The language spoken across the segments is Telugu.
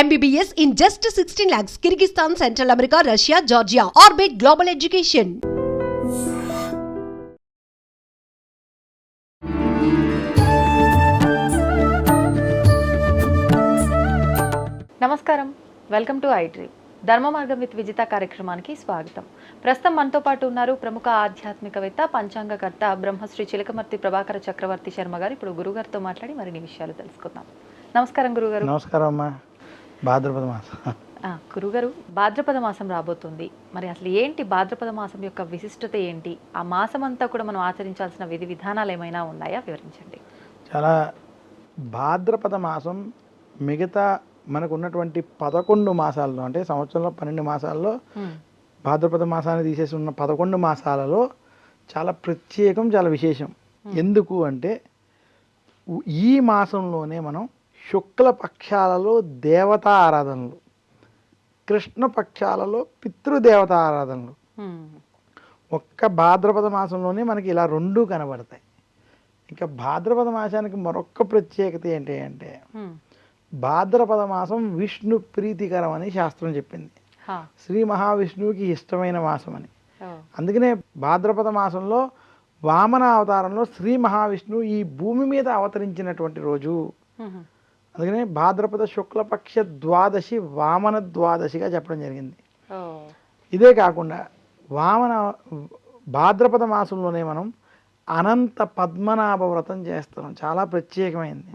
MBBS in just 16 lakhs. Kyrgyzstan, Central America, Russia, Georgia. Orbit Global Education. నమస్కారం. వెల్కమ్ టు ఐడ్రీ ధర్మ మార్గం విత్ విజిత కార్యక్రమానికి స్వాగతం. ప్రస్తుతం మనతో పాటు ఉన్నారు ప్రముఖ ఆధ్యాత్మికవేత్త పంచాంగకర్త బ్రహ్మశ్రీ చిలకమర్తి ప్రభాకర చక్రవర్తి శర్మ గారు. ఇప్పుడు గురుగారితో మాట్లాడి మరిన్ని విషయాలు తెలుసుకుందాం. నమస్కారం గురుగారు. నమస్కారం అమ్మా. భాద్రపద మాసం. గురుగారు భాద్రపద మాసం రాబోతుంది. మరి అసలు ఏంటి భాద్రపద మాసం యొక్క విశిష్టత ఏంటి? ఆ మాసం అంతా కూడా మనం ఆచరించాల్సిన విధి విధానాలు ఏమైనా ఉన్నాయా? వివరించండి. చాలా భాద్రపద మాసం మిగతా మనకు ఉన్నటువంటి పదకొండు మాసాల్లో అంటే సంవత్సరంలో పన్నెండు మాసాల్లో భాద్రపద మాసాన్ని తీసేసి ఉన్న పదకొండు మాసాలలో చాలా ప్రత్యేకం చాలా విశేషం. ఎందుకు అంటే ఈ మాసంలోనే మనం శుక్ల పక్షాలలో దేవతా ఆరాధనలు కృష్ణ పక్షాలలో పితృదేవతా ఆరాధనలు ఒక్క భాద్రపద మాసంలోనే మనకి ఇలా రెండు కనబడతాయి. ఇంకా భాద్రపద మాసానికి మరొక ప్రత్యేకత ఏంటి అంటే భాద్రపద మాసం విష్ణు ప్రీతికరం అని శాస్త్రం చెప్పింది. శ్రీ మహావిష్ణువుకి ఇష్టమైన మాసం అని అందుకనే భాద్రపద మాసంలో వామన అవతారంలో శ్రీ మహావిష్ణువు ఈ భూమి మీద అవతరించినటువంటి రోజు అందుకనే భాద్రపద శుక్లపక్ష ద్వాదశి వామన ద్వాదశిగా చెప్పడం జరిగింది. ఇదే కాకుండా వామన భాద్రపద మాసంలోనే మనం అనంత పద్మనాభ వ్రతం చేస్తున్నాం. చాలా ప్రత్యేకమైంది.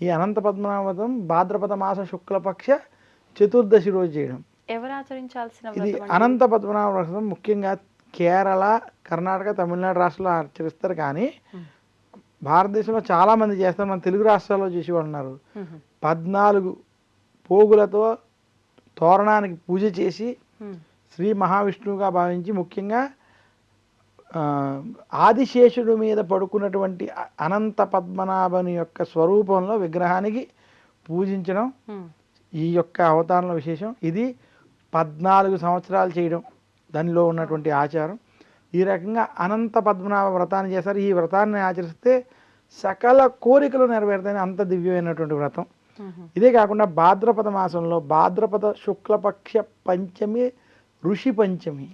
ఈ అనంత పద్మనాభ వ్రతం భాద్రపద మాస శుక్లపక్ష చతుర్దశి రోజు చేయడం. ఎవరు ఆచరించాల్సిన ఇది? అనంత పద్మనాభ వ్రతం ముఖ్యంగా కేరళ కర్ణాటక తమిళనాడు రాష్ట్రాల్లో ఆచరిస్తారు కానీ భారతదేశంలో చాలా మంది చేస్తారు. మన తెలుగు రాష్ట్రాల్లో చేసేవాళ్ళు ఉన్నారు. పద్నాలుగు పోగులతో తోరణానికి పూజ చేసి శ్రీ మహావిష్ణువుగా భావించి ముఖ్యంగా ఆదిశేషుడు మీద పడుకున్నటువంటి అనంత పద్మనాభని యొక్క స్వరూపంలో విగ్రహానికి పూజించడం ఈ యొక్క అవతారంలో విశేషం. ఇది పద్నాలుగు సంవత్సరాలు చేయడం దానిలో ఉన్నటువంటి ఆచారం. ఈ రకంగా అనంత పద్మనాభ వ్రతాన్ని చేస్తారు ఈ వ్రతాన్ని ఆచరిస్తే సకల కోరికలు నెరవేరుతాయని అంత దివ్యమైనటువంటి వ్రతం. ఇదే కాకుండా భాద్రపద మాసంలో భాద్రపద శుక్లపక్ష పంచమి ఋషి పంచమి.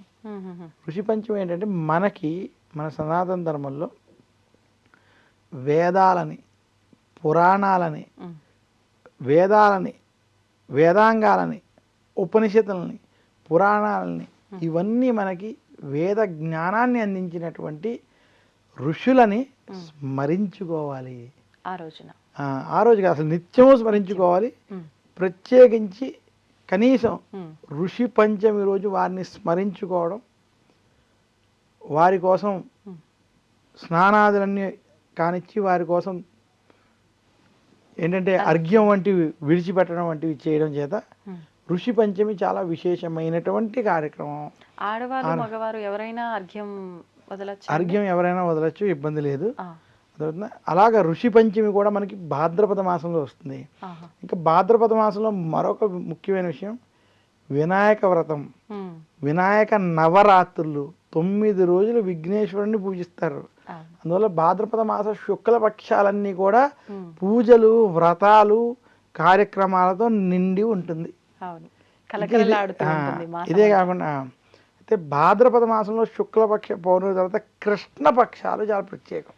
ఋషి పంచమి ఏంటంటే మనకి మన సనాతన ధర్మంలో వేదాలని పురాణాలని వేదాలని వేదాంగాలని ఉపనిషత్తులని పురాణాలని ఇవన్నీ మనకి వేద జ్ఞానాన్ని అందించినటువంటి ఋషులని స్మరించుకోవాలి. ఆ రోజున. ఆ, రోజుకి అసలు నిత్యము స్మరించుకోవాలి. ప్రత్యేకించి కనీసం ఋషి పంచమి రోజు వారిని స్మరించుకోవడం వారి కోసం స్నానాదులన్నీ కానిచ్చి వారి కోసం ఏంటంటే అర్ఘ్యం వంటివి విడిచిపెట్టడం వంటివి చేయడం చేత. ఋషి పంచమి చాలా విశేషమైనటువంటి కార్యక్రమం. ఆడవాళ్ళు మగవారు ఎవరైనా అర్ఘ్యం అర్ఘ్యం ఎవరైనా వదలచ్చు ఇబ్బంది లేదు? అలాగా ఋషి పంచమి కూడా మనకి భాద్రపద మాసంలో వస్తుంది. ఇంకా భాద్రపద మాసంలో మరొక ముఖ్యమైన విషయం వినాయక వ్రతం. వినాయక నవరాత్రులు. తొమ్మిది రోజులు విఘ్నేశ్వరుని పూజిస్తారు. అందువల్ల భాద్రపద మాస శుక్ల పక్షాలన్నీ కూడా పూజలు వ్రతాలు కార్యక్రమాలతో నిండి ఉంటుంది. ఇది-. కాకుండా అయితే భాద్రపద మాసంలో శుక్లపక్ష పౌర్ణమి తర్వాత కృష్ణ పక్షాలు చాలా ప్రత్యేకం.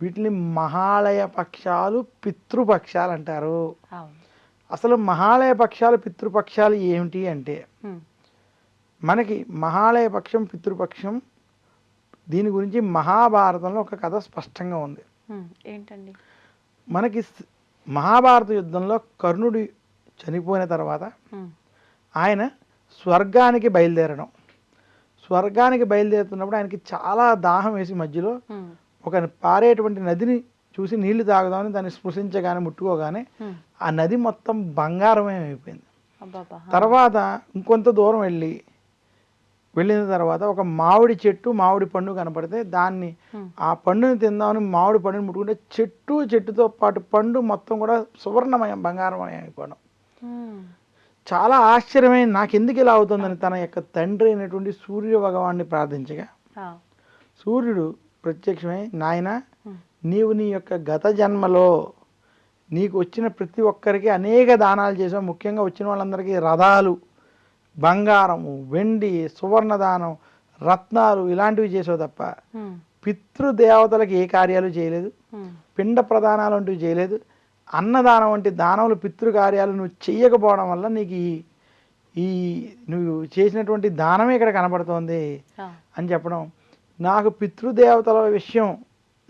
వీటిని మహాలయ పక్షాలు పితృపక్షాలు అంటారు. అసలు మహాలయ పక్షాలు పితృపక్షాలు ఏమిటి అంటే మనకి మహాలయ పక్షం పితృపక్షం దీని గురించి మహాభారతంలో ఒక కథ స్పష్టంగా ఉంది. ఏంటండి? మనకి మహాభారత యుద్ధంలో కర్ణుడు చనిపోయిన తర్వాత ఆయన స్వర్గానికి బయలుదేరడం. స్వర్గానికి బయలుదేరుతున్నప్పుడు ఆయనకి చాలా దాహం వేసి మధ్యలో ఒక పారేటువంటి నదిని చూసి నీళ్ళు తాగుదామని దాన్ని స్పృశించగానే ముట్టుకోగానే ఆ నది మొత్తం బంగారమే అయిపోయింది. తర్వాత ఇంకొంత దూరం వెళ్ళి వెళ్ళిన తర్వాత ఒక మామిడి చెట్టు మామిడి పండు కనపడితే దాన్ని ఆ పండుని తిందామని మామిడి పండుని ముట్టుకుంటే చెట్టు చెట్టుతో పాటు పండు మొత్తం కూడా సువర్ణమయం బంగారమయం అయిపోవడం. చాలా ఆశ్చర్యమైన నాకు ఎందుకు ఇలా అవుతుందని తన యొక్క తండ్రి అయినటువంటి సూర్య భగవాన్ని ప్రార్థించగా సూర్యుడు ప్రత్యక్షమై నాయన నీవు నీ యొక్క గత జన్మలో నీకు వచ్చిన ప్రతి ఒక్కరికి అనేక దానాలు చేసావు. ముఖ్యంగా వచ్చిన వాళ్ళందరికీ రథాలు బంగారము వెండి సువర్ణ దానం రత్నాలు ఇలాంటివి చేసావు తప్ప పితృదేవతలకు ఏ కార్యాలు చేయలేదు. పిండ ప్రదానాలు వంటివి చేయలేదు. అన్నదానం వంటి దానములు పితృకార్యాలు నువ్వు చెయ్యకపోవడం వల్ల నీకు ఈ ఈ నువ్వు చేసినటువంటి దానమే ఇక్కడ కనబడుతోంది అని చెప్పడం. నాకు పితృదేవతల విషయం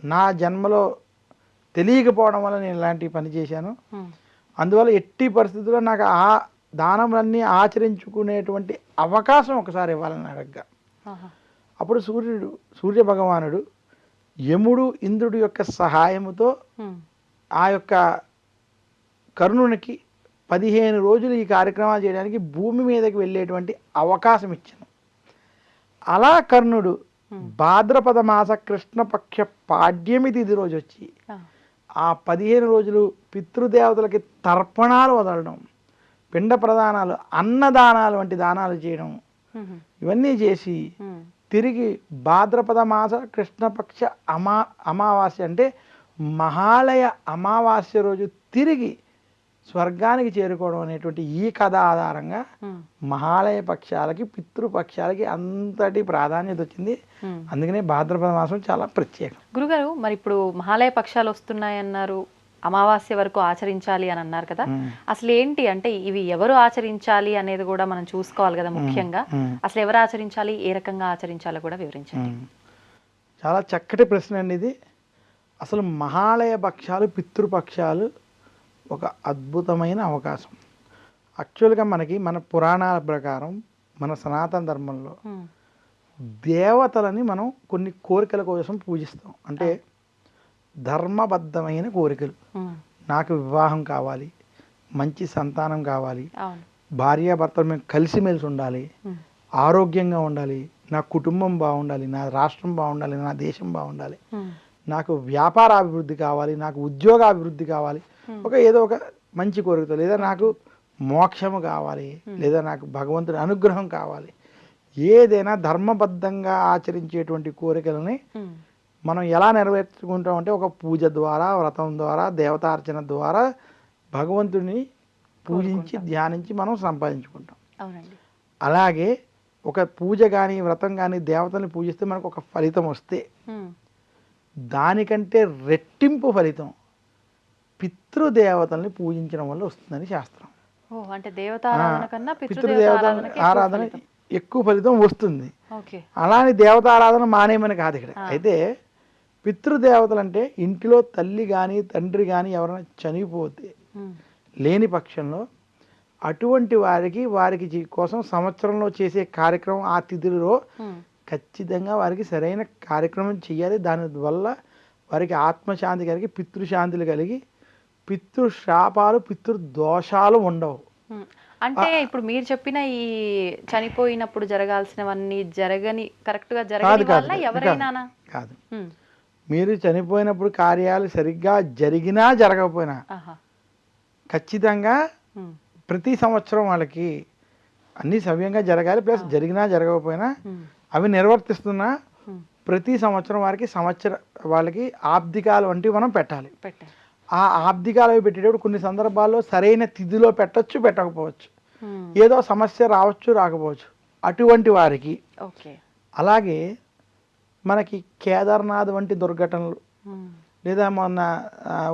నా జన్మలో తెలియకపోవడం వల్ల నేను ఇలాంటి పని చేశాను. అందువల్ల ఎట్టి పరిస్థితుల్లో నాకు ఆ దానములన్నీ ఆచరించుకునేటువంటి అవకాశం ఒకసారి ఇవ్వాలని అడగ్గా అప్పుడు సూర్యుడు సూర్య భగవానుడు యముడు ఇంద్రుడి యొక్క సహాయముతో ఆ యొక్క కర్ణునికి పదిహేను రోజులు ఈ కార్యక్రమాలు చేయడానికి భూమి మీదకి వెళ్ళేటువంటి అవకాశం ఇచ్చాను. అలా కర్ణుడు భాద్రపద మాస కృష్ణపక్ష పాడ్యమి తిథి రోజు వచ్చి ఆ, పదిహేను రోజులు పితృదేవతలకి తర్పణాలు వదలడం పిండ ప్రదానాలు అన్నదానాలు వంటి దానాలు చేయడం ఇవన్నీ చేసి తిరిగి భాద్రపద మాస కృష్ణపక్ష అమా అమావాస్య అంటే మహాలయ అమావాస్య రోజు తిరిగి స్వర్గానికి చేరుకోవడం అనేటువంటి ఈ కథ ఆధారంగా ఉమ్, మహాలయ పక్షాలకి పితృపక్షాలకి అంతటి ప్రాధాన్యత వచ్చింది. ఉమ్. అందుకనే భాద్రపద మాసం చాలా ప్రత్యేకం. గురుగారు మరి ఇప్పుడు మహాలయ పక్షాలు వస్తున్నాయన్నారు అమావాస్య వరకు ఆచరించాలి అని అన్నారు కదా. మ్మ్. అసలు ఏంటి? అంటే ఇవి ఎవరు ఆచరించాలి అనేది కూడా మనం చూసుకోవాలి కదా ముఖ్యంగా. అసలు ఎవరు ఆచరించాలి ఏ రకంగా ఆచరించాలో కూడా వివరించండి. చాలా చక్కటి ప్రశ్న అండి ఇది. అసలు మహాలయ పక్షాలు పితృపక్షాలు ఒక అద్భుతమైన అవకాశం. యాక్చువల్గా మనకి మన పురాణాల ప్రకారం మన సనాతన ధర్మంలో దేవతలని మనం కొన్ని కోరికల కోసం పూజిస్తాం. అంటే ధర్మబద్ధమైన కోరికలు. నాకు వివాహం కావాలి మంచి సంతానం కావాలి భార్యాభర్తలు మేము కలిసిమెలిసి ఉండాలి ఆరోగ్యంగా ఉండాలి నా కుటుంబం బాగుండాలి నా రాష్ట్రం బాగుండాలి నా దేశం బాగుండాలి. నాకు వ్యాపార అభివృద్ధి కావాలి నాకు ఉద్యోగ అభివృద్ధి కావాలి. ఒక ఏదో ఒక మంచి కోరికతో లేదా నాకు మోక్షము కావాలి లేదా నాకు భగవంతుడి అనుగ్రహం కావాలి. ఏదైనా ధర్మబద్ధంగా ఆచరించేటువంటి కోరికలని ఉమ్, మనం ఎలా నెరవేర్చుకుంటాం అంటే ఒక పూజ ద్వారా వ్రతం ద్వారా దేవతార్చన ద్వారా భగవంతుడిని పూజించి ధ్యానించి మనం సంపాదించుకుంటాం. అలాగే ఒక పూజ కానీ వ్రతం కానీ దేవతల్ని పూజిస్తే మనకు ఒక ఫలితం వస్తే దానికంటే రెట్టింపు ఫలితం పితృదేవతల్ని పూజించడం వల్ల వస్తుందని శాస్త్రం. పితృదేవత ఆరాధన. ఎక్కువ ఫలితం వస్తుంది. అలానే దేవతారాధన మానేమని కాదు ఇక్కడ. అయితే పితృదేవతలు అంటే ఇంటిలో తల్లి కానీ తండ్రి కానీ ఎవరైనా చనిపోతే లేని పక్షంలో అటువంటి వారికి వారికి కోసం సంవత్సరంలో చేసే కార్యక్రమం ఆ తిథిలో ఖచ్చితంగా వారికి సరైన కార్యక్రమం చేయాలి. దాని వల్ల వారికి ఆత్మశాంతి కలిగి పితృశాంతులు కలిగి పితృశాపాలు పితృదోషాలు ఉండవు. అంటే ఇప్పుడు మీరు చెప్పిన ఈ చనిపోయినప్పుడు జరగాల్సినవన్నీ జరగని కరెక్ట్గా జరగని వల్ల ఎవరైనా కాదు. మీరు చనిపోయినప్పుడు కార్యాలు సరిగ్గా జరిగినా జరగకపోయినా ఖచ్చితంగా ప్రతి సంవత్సరం వాళ్ళకి అన్నీ సవ్యంగా జరగాలి ప్లస్ జరిగినా జరగకపోయినా అవి నిర్వర్తిస్తున్నా ప్రతి సంవత్సరం వారికి సంవత్సర వాళ్ళకి ఆబ్దికాలు వంటివి మనం పెట్టాలి. పెట్టండి ఆ ఆబ్దికాలు పెట్టేటప్పుడు కొన్ని సందర్భాల్లో సరైన తిథిలో పెట్టొచ్చు పెట్టకపోవచ్చు. ఉమ్, ఏదో సమస్య రావచ్చు రాకపోవచ్చు. అటువంటి వారికి అలాగే మనకి కేదార్నాథ్ వంటి దుర్ఘటనలు ఉమ్, లేదా మొన్న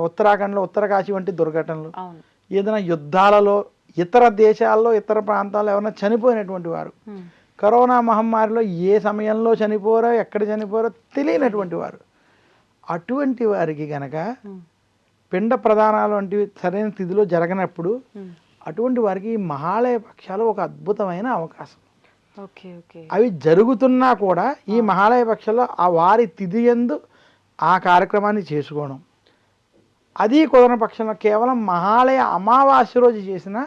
ఉత్తరాఖండ్లో ఉత్తరకాశీ వంటి దుర్ఘటనలు ఏదైనా యుద్ధాలలో ఇతర దేశాల్లో ఇతర ప్రాంతాల్లో ఎవరైనా చనిపోయినటువంటి వారు ఉమ్, కరోనా మహమ్మారిలో ఏ సమయంలో చనిపోరో ఎక్కడ చనిపోరో తెలియనటువంటి వారు అటువంటి వారికి గనక పిండ ప్రదానాలు వంటివి సరైన తిథిలో జరగనప్పుడు అటువంటి వారికి ఈ మహాలయ పక్షాలు ఒక అద్భుతమైన అవకాశం. అవి జరుగుతున్నా కూడా ఈ మహాలయ పక్షాల్లో ఆ వారి తిథి ఎందు ఆ కార్యక్రమాన్ని చేసుకోవడం. అది కుదరని పక్షంలో కేవలం మహాలయ అమావాస్య రోజు చేసిన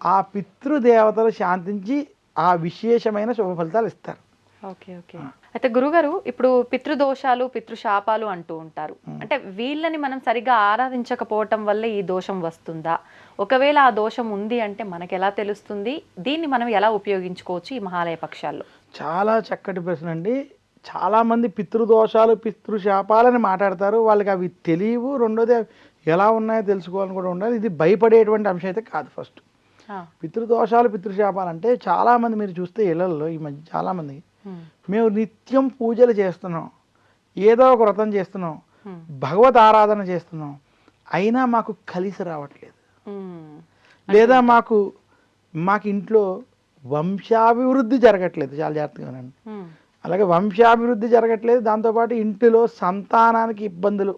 ఆ పితృదేవతలు శాంతించి ఆ విశేషమైన శుభ ఫలితాలు ఇస్తారు. Okay okay. అయితే గురుగారు ఇప్పుడు పితృదోషాలు పితృశాపాలు అంటూ ఉంటారు. అంటే వీళ్ళని మనం సరిగ్గా ఆరాధించకపోవటం వల్ల ఈ దోషం వస్తుందా? ఒకవేళ ఆ దోషం ఉంది అంటే మనకు ఎలా తెలుస్తుంది? దీన్ని మనం ఎలా ఉపయోగించుకోవచ్చు ఈ మహాలయ పక్షాల్లో? చాలా చక్కటి ప్రశ్న అండి. చాలామంది పితృదోషాలు పితృశాపాలని మాట్లాడతారు. వాళ్ళకి అవి తెలియవు. రెండోది ఎలా ఉన్నాయో తెలుసుకోవాలని కూడా ఉండాలి. ఇది భయపడేటువంటి అంశం అయితే కాదు ఫస్ట్. పితృదోషాలు పితృశాపాలు అంటే చాలామంది మీరు చూస్తే ఇళ్ళలో ఈ మధ్య చాలామంది మేము నిత్యం పూజలు చేస్తున్నాం. ఏదో ఒక వ్రతం చేస్తున్నాం. భగవత్ ఆరాధన చేస్తున్నాం. అయినా మాకు కలిసి రావట్లేదు. లేదా మాకు మాకు ఇంట్లో వంశాభివృద్ధి జరగట్లేదు. చాలా జాగ్రత్తగా అలాగే వంశాభివృద్ధి జరగట్లేదు. దాంతోపాటు ఇంటిలో సంతానానికి ఇబ్బందులు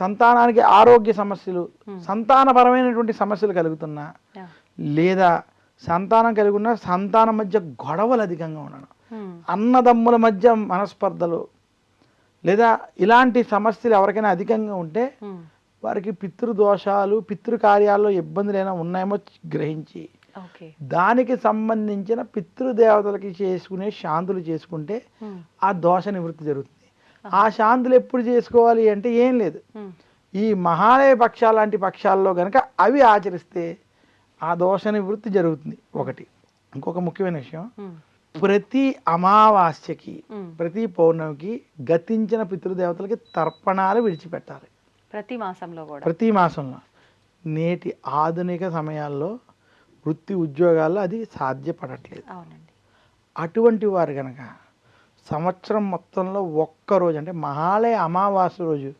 సంతానానికి ఆరోగ్య సమస్యలు సంతానపరమైనటువంటి సమస్యలు కలుగుతున్నా లేదా సంతానం కలిగి ఉన్న సంతానం మధ్య గొడవలు అధికంగా ఉండడం. అన్నదమ్ముల మధ్య మనస్పర్ధలు లేదా ఇలాంటి సమస్యలు ఎవరికైనా అధికంగా ఉంటే వారికి పితృదోషాలు పితృకార్యాల్లో ఇబ్బందులు ఏమైనా ఉన్నాయేమో గ్రహించి దానికి సంబంధించిన పితృదేవతలకి చేసుకునే శాంతులు చేసుకుంటే ఆ దోష నివృత్తి జరుగుతుంది. ఆ శాంతులు ఎప్పుడు చేసుకోవాలి అంటే ఏం లేదు. ఈ మహాలయ పక్షాలు లాంటి పక్షాల్లో కనుక అవి ఆచరిస్తే ఆ దోష నివృత్తి జరుగుతుంది. ఒకటి. ఇంకొక ముఖ్యమైన విషయం ప్రతి అమావాస్యకి. ప్రతి పౌర్ణమికి గతించిన పితృదేవతలకి తర్పణాలు విడిచిపెట్టాలి. ప్రతి మాసంలో కూడా. ప్రతి మాసంలో. నేటి ఆధునిక సమయాల్లో వృత్తి ఉద్యోగాల్లో అది సాధ్యపడట్లేదు. అవునండి. అటువంటి వారు కనుక సంవత్సరం మొత్తంలో ఒక్క రోజు అంటే మహాలయ అమావాస్య రోజు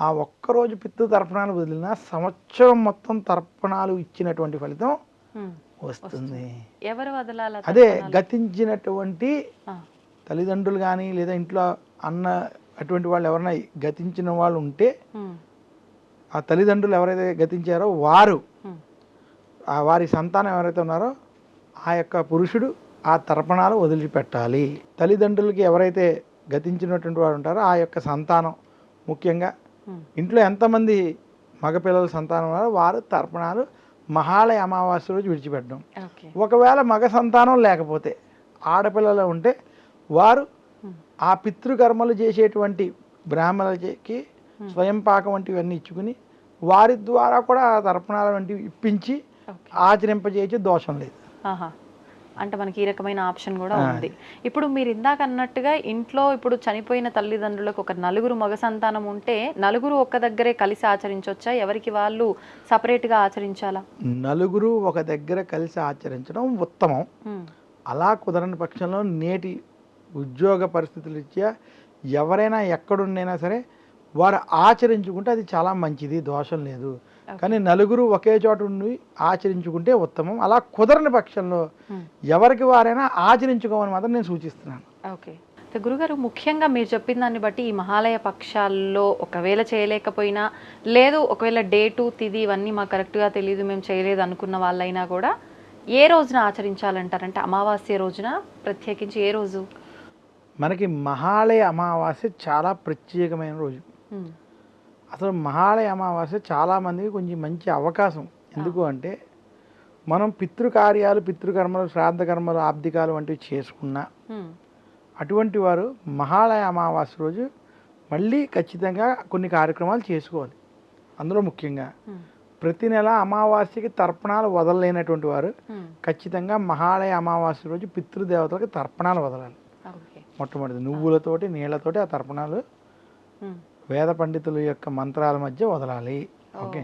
ఆ ఒక్క రోజు పితృ తర్పణాలు వదిలిన సంవత్సరం మొత్తం తర్పణాలు ఇచ్చినటువంటి ఫలితం. వస్తుంది. ఎవరు వదలాల అదే గతించినటువంటి తల్లిదండ్రులు కానీ లేదా ఇంట్లో అన్న అటువంటి వాళ్ళు ఎవరైనా గతించిన వాళ్ళు ఉంటే ఆ తల్లిదండ్రులు ఎవరైతే గతించారో వారు ఆ వారి సంతానం ఎవరైతే ఉన్నారో ఆ యొక్క పురుషుడు ఆ తర్పణాలు వదిలిపెట్టాలి. తల్లిదండ్రులకి ఎవరైతే గతించినటువంటి వారు ఉంటారో ఆ యొక్క సంతానం ముఖ్యంగా ఇంట్లో ఎంతమంది మగపిల్లల సంతానం ఉన్నారో వారు తర్పణాలు మహాలయ అమావాస్య రోజు విడిచిపెట్టడం. ఒకవేళ మగ సంతానం లేకపోతే ఆడపిల్లలు ఉంటే వారు ఆ పితృకర్మలు చేసేటువంటి బ్రాహ్మణులకి స్వయం పాకం వంటివన్నీ ఇచ్చుకుని వారి ద్వారా కూడా ఆ తర్పణాల వంటివి ఇప్పించి ఓకే. ఆచరింపజేయచ్చు దోషం లేదు. అంటే మనకి ఈ రకమైన ఆప్షన్ కూడా. ఉంది. ఇప్పుడు మీరు ఇందాక అన్నట్టుగా ఇంట్లో ఇప్పుడు చనిపోయిన తల్లిదండ్రులకు ఒక నలుగురు మగ సంతానం ఉంటే నలుగురు ఒక్క దగ్గరే కలిసి ఆచరించవచ్చా ఎవరికి వాళ్ళు separate గా ఆచరించాలా? నలుగురు ఒక దగ్గర కలిసి ఆచరించడం ఉత్తమం. అలా కుదరని పక్షంలో నేటి ఉద్యోగ పరిస్థితుల రీత్యా ఎవరైనా ఎక్కడున్నైనా సరే వారు ఆచరించుకుంటే అది చాలా మంచిది దోషం లేదు. కానీ నలుగురు ఒకే చోట ఉండి ఆచరించుకుంటే ఉత్తమం. అలా కుదరని పక్షంలో ఉమ్. ఎవరికి వారైనా ఆచరించుకోమని మాత్రం నేను సూచిస్తున్నాను. ఓకే గురుగారు ముఖ్యంగా మీరు చెప్పిన దాన్ని బట్టి ఈ మహాలయ పక్షాల్లో ఒకవేళ చేయలేకపోయినా లేదు ఒకవేళ డేటు తిది ఇవన్నీ మాకు కరెక్ట్గా తెలియదు మేము చేయలేదు అనుకున్న వాళ్ళైనా కూడా ఏ రోజున ఆచరించాలంటారంటే అమావాస్య రోజున ప్రత్యేకించి ఏ రోజు? మనకి మహాలయ అమావాస్య చాలా ప్రత్యేకమైన రోజు. ఉమ్, అసలు మహాలయ అమావాస్య చాలామందికి కొంచెం మంచి అవకాశం. ఎందుకు అంటే మనం పితృకార్యాలు పితృకర్మలు శ్రాద్ధ కర్మలు ఆబ్దికాలు వంటివి చేసుకున్నా అటువంటి వారు మహాలయ అమావాస్య రోజు మళ్ళీ ఖచ్చితంగా కొన్ని కార్యక్రమాలు చేసుకోవాలి. అందులో ముఖ్యంగా ప్రతి నెల అమావాస్యకి తర్పణాలు వదలలేనటువంటి వారు ఖచ్చితంగా మహాలయ అమావాస్య రోజు పితృదేవతలకు తర్పణాలు వదలాలి. మొట్టమొదటి నువ్వులతోటి నీళ్ళతోటి ఆ తర్పణాలు వేద పండితుల యొక్క మంత్రాల మధ్య వదలాలి. ఓకే.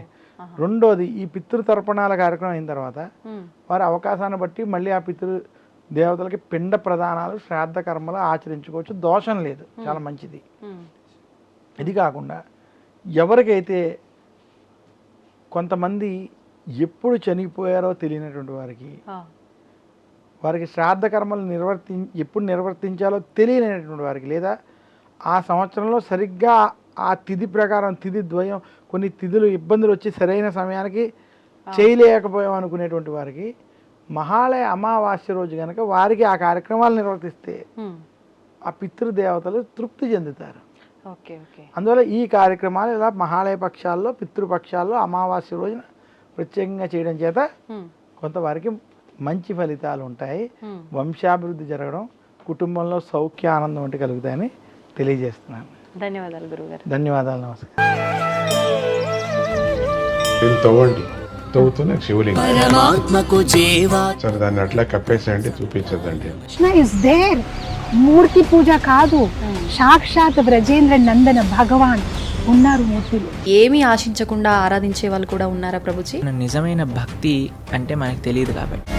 రెండోది ఈ పితృ తర్పణాల కార్యక్రమం అయిన తర్వాత వారి అవకాశాన్ని బట్టి మళ్ళీ ఆ పితృ దేవతలకి పిండ ప్రదానాలు శ్రాద్ధ కర్మలు ఆచరించుకోవచ్చు. దోషం లేదు. చాలా మంచిది. ఇది కాకుండా ఎవరికైతే కొంతమంది ఎప్పుడు చనిపోయారో తెలియనటువంటి వారికి వారికి శ్రాద్ధ కర్మలు నిర్వర్తి ఎప్పుడు నిర్వర్తించాలో తెలియలేనటువంటి వారికి లేదా ఆ సంవత్సరంలో సరిగ్గా ఆ తిథి ప్రకారం తిథి ద్వయం కొన్ని తిథులు ఇబ్బందులు వచ్చి సరైన సమయానికి చేయలేకపోయాం అనుకునేటువంటి వారికి మహాలయ అమావాస్య రోజు కనుక వారికి ఆ కార్యక్రమాలు నిర్వర్తిస్తే ఆ పితృదేవతలు తృప్తి చెందుతారు. అందువల్ల ఈ కార్యక్రమాలు ఇలా మహాలయ పక్షాల్లో పితృపక్షాల్లో అమావాస్య రోజున ప్రత్యేకంగా చేయడం చేత ఉమ్, కొంతవారికి మంచి ఫలితాలు ఉంటాయి. వంశాభివృద్ధి జరగడం కుటుంబంలో సౌఖ్య ఆనందం వంటి కలుగుతాయని తెలియజేస్తున్నాను. ధన్యవాదాలు గురుగారు ధన్యవాదాలు నమస్కారం. తవ్వండి. తవ్వుతూనే శివలింగం. పరమాత్మకు జీవా. సరే దాన్ని అట్లా కప్పేసేయండి చూపించదండి కృష్ణ ఇస్ దేర్ మూర్తి పూజ కాదు. సాక్షాత్ బ్రజేంద్ర నందన భగవాన్ ఉన్నారు మూర్తులు. ఏమీ ఆశించకుండా ఆరాధించే వాళ్ళు కూడా ఉన్నారా ప్రభుజీ? నిజమైన భక్తి అంటే మనకు తెలియదు కాబట్టి.